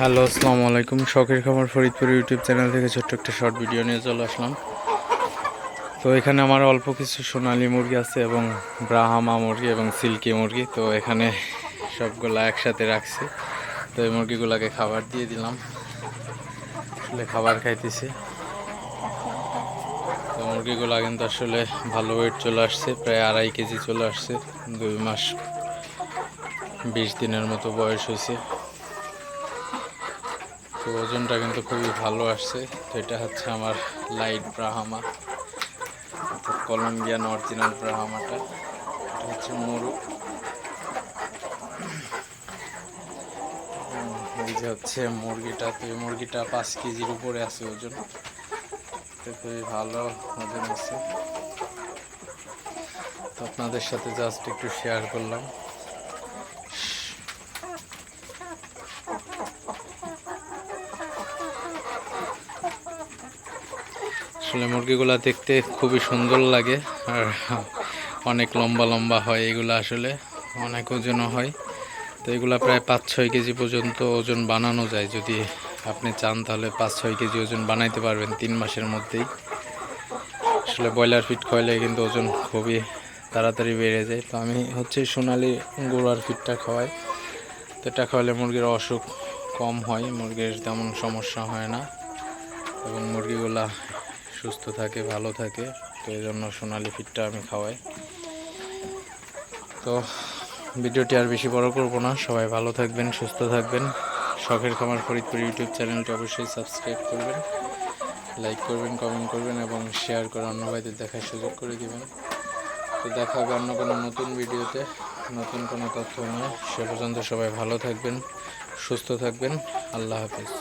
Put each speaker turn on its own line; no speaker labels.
Hello, আসসালামু আলাইকুম। শখের খামার ফরিদপুর ইউটিউব চ্যানেল থেকে ছোট্ট একটা শর্ট ভিডিও নিয়ে চলে আসলাম। তো এখানে আমার অল্প কিছু সোনালী মুরগি আছে এবং ব্রাহামা মুরগি এবং সিল্কি মুরগি। তো এখানে সবগুলা একসাথে রাখছি। তো এই মুরগিগুলোকে খাবার দিয়ে দিলাম। আসলে খাবার খাইতেছি। তো মুরগিগুলো কিন্তু আসলে ভালো ওয়েট চলে আসছে, প্রায় আড়াই কেজি চলে আসছে। দুই মাস বিশ দিনের মতো বয়স হয়েছে। তো ওজনটা কিন্তু খুবই ভালো আসছে। তো এটা হচ্ছে আমার লাইট ব্রাহামা কলম্বিয়ান অরিজিনাল ব্রাহামাটা। এটা হচ্ছে মরু। এই যে হচ্ছে মুরগিটা, তো এই মুরগিটা পাঁচ কেজির উপরে আছে ওজন। তো খুবই ভালো ওজন আছে। তো আপনাদের সাথে জাস্ট একটু শেয়ার করলাম। আসলে মুরগিগুলা দেখতে খুবই সুন্দর লাগে, আর অনেক লম্বা লম্বা হয় এগুলো আসলে, অনেক ওজনও হয়। তো এগুলা প্রায় পাঁচ ছয় কেজি পর্যন্ত ওজন বানানো যায়, যদি আপনি চান তাহলে পাঁচ ছয় কেজি ওজন বানাইতে পারবেন তিন মাসের মধ্যেই। আসলে ব্রয়লার ফিট খাওয়ালে কিন্তু ওজন খুবই তাড়াতাড়ি বেড়ে যায়। তো আমি হচ্ছে সোনালি গরুয়ার ফিটটা খাওয়াই। তো এটা খাওয়ালে মুরগির অসুখ কম হয়, মুরগির তেমন সমস্যা হয় না। এবং মুরগিগুলা সুস্থ থাকে, ভালো থাকে, তো এই জন্য সোনালি ফিটটা আমি খাওয়াই। তো ভিডিওটি আর বেশি বড় করব না। সবাই ভালো থাকবেন, সুস্থ থাকবেন। শখের খামার ফরিদপুর ইউটিউব চ্যানেলটি অবশ্যই সাবস্ক্রাইব করবেন, লাইক করবেন, কমেন্ট করবেন এবং শেয়ার করে অন্য ভাইদের দেখার সুযোগ করে দিবেন। তো দেখা হবে অন্য কোনো নতুন ভিডিওতে, নতুন কোনো তথ্য নিয়ে। সে পর্যন্ত সবাই ভালো থাকবেন, সুস্থ থাকবেন। আল্লাহ হাফিজ।